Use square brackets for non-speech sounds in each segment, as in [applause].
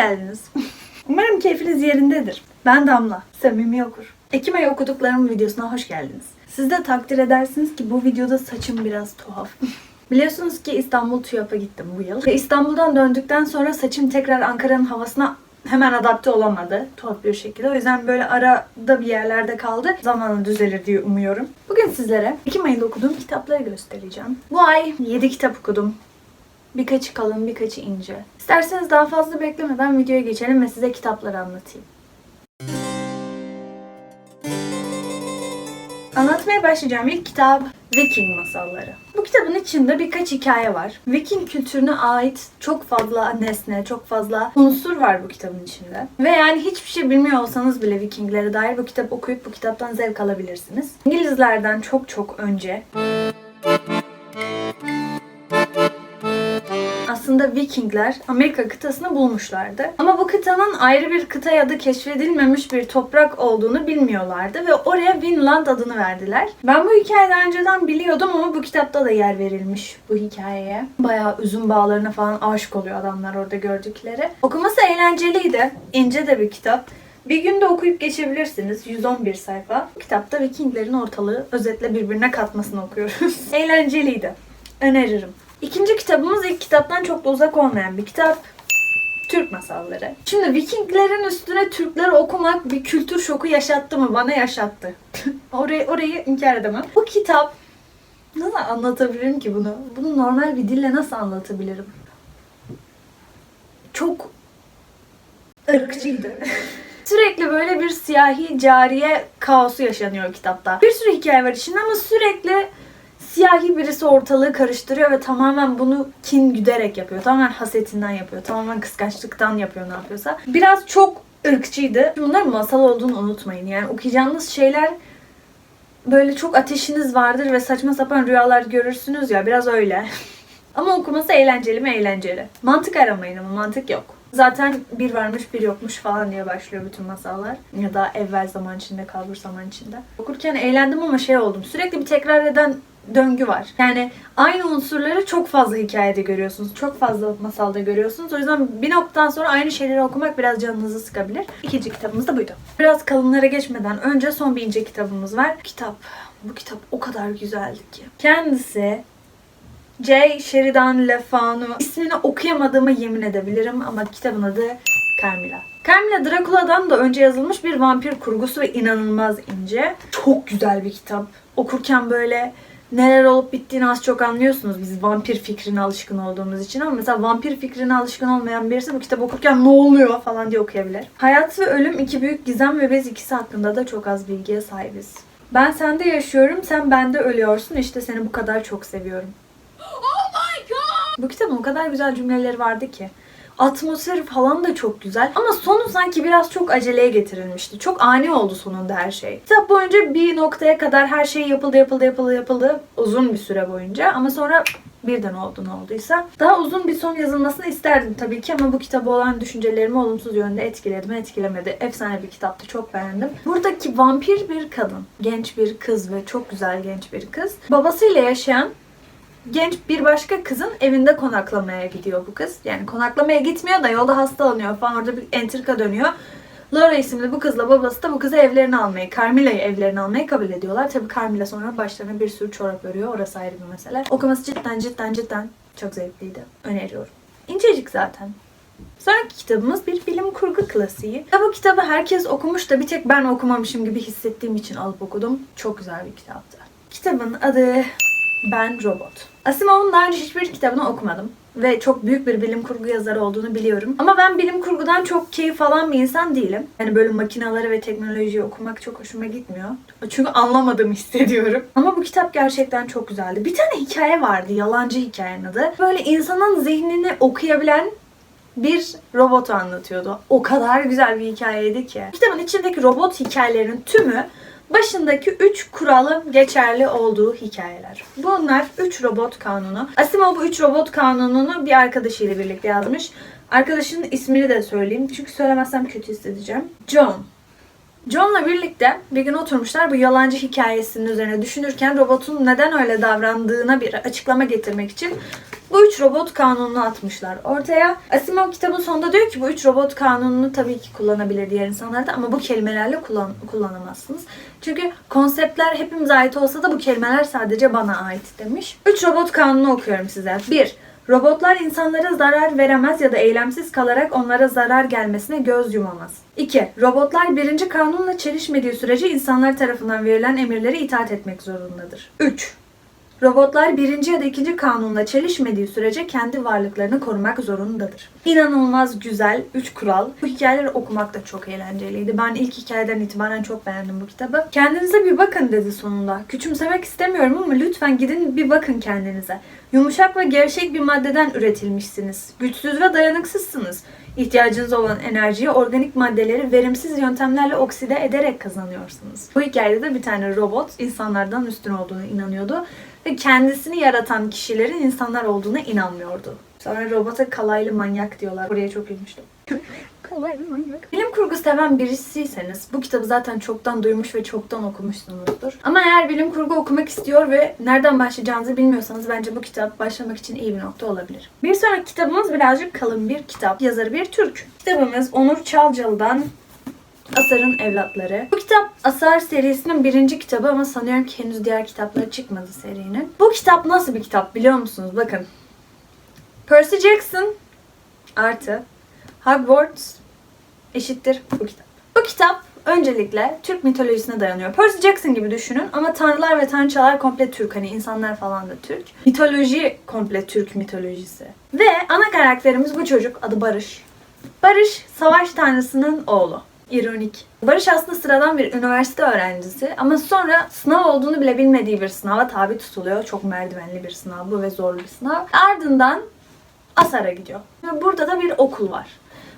geldiniz. Umarım keyfiniz yerindedir. Ben Damla, samimi okur. Ekim ayı okuduklarım videosuna hoş geldiniz. Siz de takdir edersiniz ki bu videoda saçım biraz tuhaf. [laughs] Biliyorsunuz ki İstanbul TÜYAP'a gittim bu yıl. Ve İstanbul'dan döndükten sonra saçım tekrar Ankara'nın havasına hemen adapte olamadı tuhaf bir şekilde. O yüzden böyle arada bir yerlerde kaldı. Zamanla düzelir diye umuyorum. Bugün sizlere Ekim ayında okuduğum kitapları göstereceğim. Bu ay 7 kitap okudum. Birkaçı kalın, birkaçı ince. İsterseniz daha fazla beklemeden videoya geçelim ve size kitapları anlatayım. Anlatmaya başlayacağım ilk kitap Viking masalları. Bu kitabın içinde birkaç hikaye var. Viking kültürüne ait çok fazla nesne, çok fazla unsur var bu kitabın içinde. Ve yani hiçbir şey bilmiyor olsanız bile Vikinglere dair bu kitap okuyup bu kitaptan zevk alabilirsiniz. İngilizlerden çok çok önce aslında Vikingler Amerika kıtasını bulmuşlardı. Ama bu kıtanın ayrı bir kıta ya da keşfedilmemiş bir toprak olduğunu bilmiyorlardı ve oraya Vinland adını verdiler. Ben bu hikayeyi daha önceden biliyordum ama bu kitapta da yer verilmiş bu hikayeye. Bayağı üzüm bağlarına falan aşık oluyor adamlar orada gördükleri. Okuması eğlenceliydi. İnce de bir kitap. Bir günde okuyup geçebilirsiniz. 111 sayfa. Bu kitapta Vikinglerin ortalığı özetle birbirine katmasını okuyoruz. [laughs] Eğlenceliydi. Öneririm. İkinci kitabımız ilk kitaptan çok da uzak olmayan bir kitap. Türk masalları. Şimdi Vikinglerin üstüne Türkleri okumak bir kültür şoku yaşattı mı? Bana yaşattı. [laughs] orayı, orayı inkar edemem. Bu kitap nasıl anlatabilirim ki bunu? Bunu normal bir dille nasıl anlatabilirim? Çok ırkçıydı. [laughs] Sürekli böyle bir siyahi cariye kaosu yaşanıyor kitapta. Bir sürü hikaye var içinde ama sürekli siyahi birisi ortalığı karıştırıyor ve tamamen bunu kin güderek yapıyor. Tamamen hasetinden yapıyor. Tamamen kıskançlıktan yapıyor ne yapıyorsa. Biraz çok ırkçıydı. Bunların masal olduğunu unutmayın. Yani okuyacağınız şeyler böyle çok ateşiniz vardır ve saçma sapan rüyalar görürsünüz ya biraz öyle. [laughs] ama okuması eğlenceli mi eğlenceli. Mantık aramayın ama mantık yok. Zaten bir varmış bir yokmuş falan diye başlıyor bütün masallar. Ya da evvel zaman içinde kalbur zaman içinde. Okurken eğlendim ama şey oldum. Sürekli bir tekrar eden döngü var. Yani aynı unsurları çok fazla hikayede görüyorsunuz. Çok fazla masalda görüyorsunuz. O yüzden bir noktadan sonra aynı şeyleri okumak biraz canınızı sıkabilir. İkinci kitabımız da buydu. Biraz kalınlara geçmeden önce son bir ince kitabımız var. Kitap, bu kitap o kadar güzeldi ki. Kendisi J. Sheridan Le Fanu. İsmini okuyamadığıma yemin edebilirim ama kitabın adı Carmilla. Carmilla Dracula'dan da önce yazılmış bir vampir kurgusu ve inanılmaz ince. Çok güzel bir kitap. Okurken böyle neler olup bittiğini az çok anlıyorsunuz biz vampir fikrine alışkın olduğumuz için ama mesela vampir fikrine alışkın olmayan birisi bu kitabı okurken ne oluyor falan diye okuyabilir. Hayat ve ölüm iki büyük gizem ve biz ikisi hakkında da çok az bilgiye sahibiz. Ben sende yaşıyorum, sen bende ölüyorsun. İşte seni bu kadar çok seviyorum. Bu kitabın o kadar güzel cümleleri vardı ki. Atmosferi falan da çok güzel. Ama sonu sanki biraz çok aceleye getirilmişti. Çok ani oldu sonunda her şey. Kitap boyunca bir noktaya kadar her şey yapıldı, yapıldı, yapıldı, yapıldı. Uzun bir süre boyunca. Ama sonra birden oldu ne olduysa. Daha uzun bir son yazılmasını isterdim tabii ki ama bu kitaba olan düşüncelerimi olumsuz yönde etkiledi mi etkilemedi. Efsane bir kitaptı çok beğendim. Buradaki vampir bir kadın. Genç bir kız ve çok güzel genç bir kız. Babasıyla yaşayan genç bir başka kızın evinde konaklamaya gidiyor bu kız. Yani konaklamaya gitmiyor da yolda hastalanıyor falan orada bir entrika dönüyor. Laura isimli bu kızla babası da bu kızı evlerine almayı, Carmilla'yı evlerine almayı kabul ediyorlar. Tabii Carmilla sonra başlarına bir sürü çorap örüyor. Orası ayrı bir mesele. Okuması cidden cidden cidden çok zevkliydi. Öneriyorum. İncecik zaten. Sonraki kitabımız bir bilim kurgu klasiği. Ya bu kitabı herkes okumuş da bir tek ben okumamışım gibi hissettiğim için alıp okudum. Çok güzel bir kitaptı. Kitabın adı Ben Robot. Asimov'un daha önce hiçbir kitabını okumadım. Ve çok büyük bir bilim kurgu yazarı olduğunu biliyorum. Ama ben bilim kurgudan çok keyif alan bir insan değilim. Yani böyle makinaları ve teknolojiyi okumak çok hoşuma gitmiyor. Çünkü anlamadığımı hissediyorum. [laughs] Ama bu kitap gerçekten çok güzeldi. Bir tane hikaye vardı, yalancı hikayenin adı. Böyle insanın zihnini okuyabilen bir robotu anlatıyordu. O kadar güzel bir hikayeydi ki. Kitabın içindeki robot hikayelerinin tümü başındaki 3 kuralın geçerli olduğu hikayeler. Bunlar 3 robot kanunu. Asimov bu 3 robot kanununu bir arkadaşıyla birlikte yazmış. Arkadaşının ismini de söyleyeyim çünkü söylemezsem kötü hissedeceğim. John. John'la birlikte bir gün oturmuşlar bu yalancı hikayesinin üzerine düşünürken robotun neden öyle davrandığına bir açıklama getirmek için Bu üç robot kanununu atmışlar ortaya. Asimov kitabın sonunda diyor ki bu üç robot kanununu tabii ki kullanabilir diğer insanlar da ama bu kelimelerle kullan kullanamazsınız. Çünkü konseptler hepimize ait olsa da bu kelimeler sadece bana ait demiş. Üç robot kanunu okuyorum size. 1. Robotlar insanlara zarar veremez ya da eylemsiz kalarak onlara zarar gelmesine göz yumamaz. 2. Robotlar birinci kanunla çelişmediği sürece insanlar tarafından verilen emirlere itaat etmek zorundadır. 3. Robotlar birinci ya da ikinci kanunla çelişmediği sürece kendi varlıklarını korumak zorundadır. İnanılmaz güzel 3 kural. Bu hikayeleri okumak da çok eğlenceliydi. Ben ilk hikayeden itibaren çok beğendim bu kitabı. Kendinize bir bakın dedi sonunda. Küçümsemek istemiyorum ama lütfen gidin bir bakın kendinize. Yumuşak ve gevşek bir maddeden üretilmişsiniz. Güçsüz ve dayanıksızsınız. İhtiyacınız olan enerjiyi organik maddeleri verimsiz yöntemlerle okside ederek kazanıyorsunuz. Bu hikayede de bir tane robot insanlardan üstün olduğunu inanıyordu ve kendisini yaratan kişilerin insanlar olduğuna inanmıyordu. Sonra robota kalaylı manyak diyorlar. Buraya çok gülmüştüm. [laughs] kalaylı manyak. Bilim kurgu seven birisiyseniz bu kitabı zaten çoktan duymuş ve çoktan okumuşsunuzdur. Ama eğer bilim kurgu okumak istiyor ve nereden başlayacağınızı bilmiyorsanız bence bu kitap başlamak için iyi bir nokta olabilir. Bir sonraki kitabımız birazcık kalın bir kitap. Yazarı bir Türk. Kitabımız Onur Çalcalı'dan Asar'ın Evlatları. Bu kitap Asar serisinin birinci kitabı ama sanıyorum ki henüz diğer kitapları çıkmadı serinin. Bu kitap nasıl bir kitap biliyor musunuz? Bakın. Percy Jackson artı Hogwarts eşittir bu kitap. Bu kitap öncelikle Türk mitolojisine dayanıyor. Percy Jackson gibi düşünün ama tanrılar ve tanrıçalar komple Türk. Hani insanlar falan da Türk. Mitoloji komple Türk mitolojisi. Ve ana karakterimiz bu çocuk. Adı Barış. Barış savaş tanrısının oğlu. İronik. Barış aslında sıradan bir üniversite öğrencisi ama sonra sınav olduğunu bile bilmediği bir sınava tabi tutuluyor. Çok merdivenli bir sınav bu ve zorlu bir sınav. Ardından Asar'a gidiyor. Ve burada da bir okul var.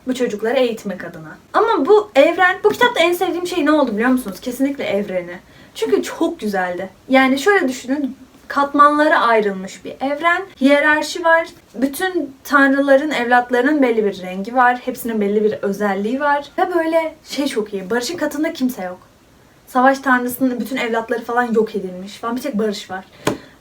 Bu çocukları eğitmek adına. Ama bu evren, bu kitapta en sevdiğim şey ne oldu biliyor musunuz? Kesinlikle evreni. Çünkü çok güzeldi. Yani şöyle düşünün, katmanlara ayrılmış bir evren. Hiyerarşi var. Bütün tanrıların, evlatlarının belli bir rengi var. Hepsinin belli bir özelliği var. Ve böyle şey çok iyi. Barış'ın katında kimse yok. Savaş tanrısının bütün evlatları falan yok edilmiş falan. Bir tek Barış var.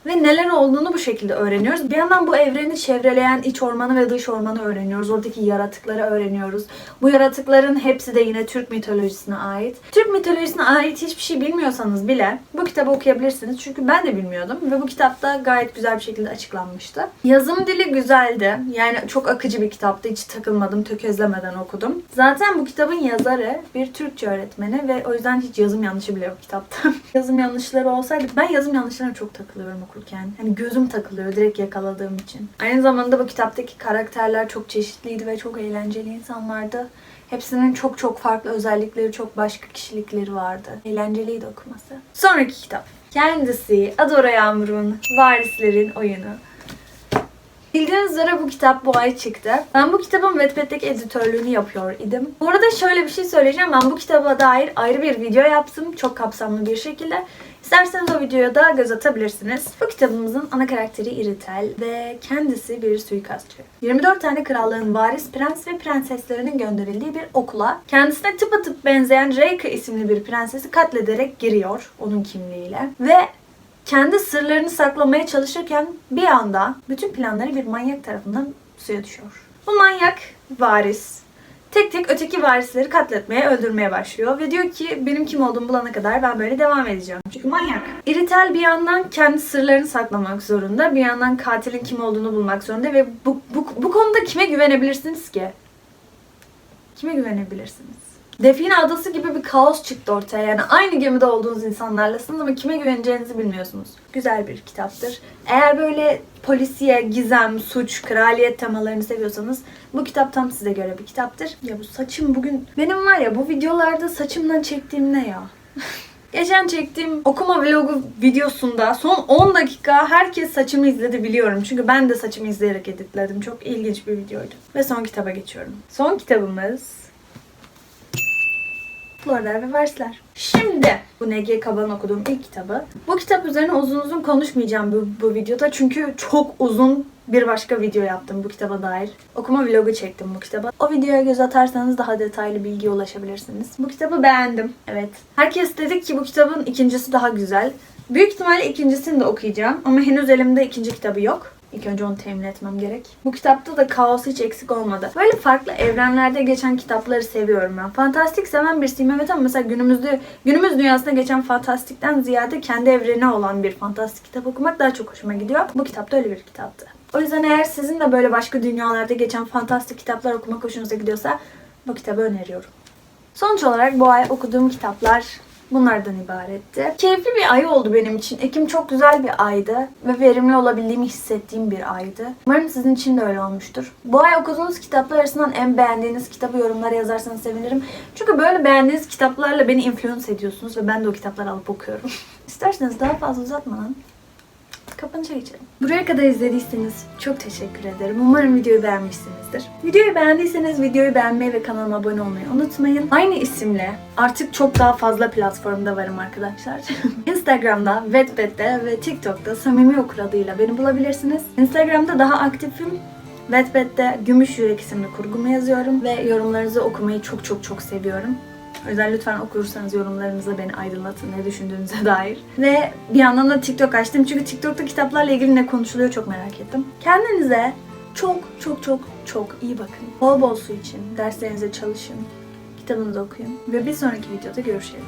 Ve neler olduğunu bu şekilde öğreniyoruz. Bir yandan bu evreni çevreleyen iç ormanı ve dış ormanı öğreniyoruz. Oradaki yaratıkları öğreniyoruz. Bu yaratıkların hepsi de yine Türk mitolojisine ait. Türk mitolojisine ait hiçbir şey bilmiyorsanız bile bu kitabı okuyabilirsiniz. Çünkü ben de bilmiyordum ve bu kitapta gayet güzel bir şekilde açıklanmıştı. Yazım dili güzeldi. Yani çok akıcı bir kitaptı. Hiç takılmadım, tökezlemeden okudum. Zaten bu kitabın yazarı bir Türkçe öğretmeni ve o yüzden hiç yazım yanlışı bile yok kitapta. [laughs] yazım yanlışları olsaydı ben yazım yanlışlarına çok takılıyorum okurken. Hani gözüm takılıyor direkt yakaladığım için. Aynı zamanda bu kitaptaki karakterler çok çeşitliydi ve çok eğlenceli insanlardı. Hepsinin çok çok farklı özellikleri, çok başka kişilikleri vardı. Eğlenceliydi okuması. Sonraki kitap. Kendisi Adora Yağmur'un Varislerin Oyunu. Bildiğiniz üzere bu kitap bu ay çıktı. Ben bu kitabın Wattpad'deki editörlüğünü yapıyor idim. Bu arada şöyle bir şey söyleyeceğim. Ben bu kitaba dair ayrı bir video yaptım. Çok kapsamlı bir şekilde. İsterseniz o videoya da göz atabilirsiniz. Bu kitabımızın ana karakteri Iritel ve kendisi bir suikastçı. 24 tane krallığın varis prens ve prenseslerinin gönderildiği bir okula kendisine tıpatıp benzeyen Reika isimli bir prensesi katlederek giriyor onun kimliğiyle. Ve kendi sırlarını saklamaya çalışırken bir anda bütün planları bir manyak tarafından suya düşüyor. Bu manyak varis tek tek öteki varisleri katletmeye, öldürmeye başlıyor ve diyor ki benim kim olduğumu bulana kadar ben böyle devam edeceğim. Çünkü manyak. Iritel bir yandan kendi sırlarını saklamak zorunda, bir yandan katilin kim olduğunu bulmak zorunda ve bu, bu, bu konuda kime güvenebilirsiniz ki? Kime güvenebilirsiniz? Define adası gibi bir kaos çıktı ortaya. Yani aynı gemide olduğunuz insanlarlasınız ama kime güveneceğinizi bilmiyorsunuz. Güzel bir kitaptır. Eğer böyle polisiye, gizem, suç, kraliyet temalarını seviyorsanız bu kitap tam size göre bir kitaptır. Ya bu saçım bugün... Benim var ya bu videolarda saçımdan çektiğim ne ya? [laughs] Geçen çektiğim okuma vlogu videosunda son 10 dakika herkes saçımı izledi biliyorum. Çünkü ben de saçımı izleyerek editledim. Çok ilginç bir videoydu. Ve son kitaba geçiyorum. Son kitabımız Florlar ve Versler. Şimdi bu N.G. Kaban'ın okuduğum ilk kitabı. Bu kitap üzerine uzun uzun konuşmayacağım bu, bu videoda çünkü çok uzun bir başka video yaptım bu kitaba dair. Okuma vlogu çektim bu kitaba. O videoya göz atarsanız daha detaylı bilgiye ulaşabilirsiniz. Bu kitabı beğendim. Evet. Herkes dedi ki bu kitabın ikincisi daha güzel. Büyük ihtimalle ikincisini de okuyacağım ama henüz elimde ikinci kitabı yok. İlk önce onu temin etmem gerek. Bu kitapta da kaos hiç eksik olmadı. Böyle farklı evrenlerde geçen kitapları seviyorum ben. Fantastik seven birisiyim evet ama mesela günümüzde günümüz dünyasında geçen fantastikten ziyade kendi evreni olan bir fantastik kitap okumak daha çok hoşuma gidiyor. Bu kitap da öyle bir kitaptı. O yüzden eğer sizin de böyle başka dünyalarda geçen fantastik kitaplar okumak hoşunuza gidiyorsa bu kitabı öneriyorum. Sonuç olarak bu ay okuduğum kitaplar bunlardan ibaretti. Keyifli bir ay oldu benim için. Ekim çok güzel bir aydı ve verimli olabildiğimi hissettiğim bir aydı. Umarım sizin için de öyle olmuştur. Bu ay okuduğunuz kitaplar arasından en beğendiğiniz kitabı yorumlara yazarsanız sevinirim. Çünkü böyle beğendiğiniz kitaplarla beni influence ediyorsunuz ve ben de o kitapları alıp okuyorum. [laughs] İsterseniz daha fazla uzatmadan kapanışa geçelim. Buraya kadar izlediyseniz çok teşekkür ederim. Umarım videoyu beğenmişsinizdir. Videoyu beğendiyseniz videoyu beğenmeyi ve kanalıma abone olmayı unutmayın. Aynı isimle artık çok daha fazla platformda varım arkadaşlar. [laughs] Instagram'da, Wattpad'de ve TikTok'ta Samimi Okur adıyla beni bulabilirsiniz. Instagram'da daha aktifim. Wattpad'de Gümüş Yürek isimli kurgumu yazıyorum ve yorumlarınızı okumayı çok çok çok seviyorum. O yüzden lütfen okursanız yorumlarınızda beni aydınlatın ne düşündüğünüze [laughs] dair. Ve bir yandan da TikTok açtım çünkü TikTok'ta kitaplarla ilgili ne konuşuluyor çok merak ettim. Kendinize çok çok çok çok iyi bakın. Bol bol su için, derslerinize çalışın, kitabınızı okuyun ve bir sonraki videoda görüşelim.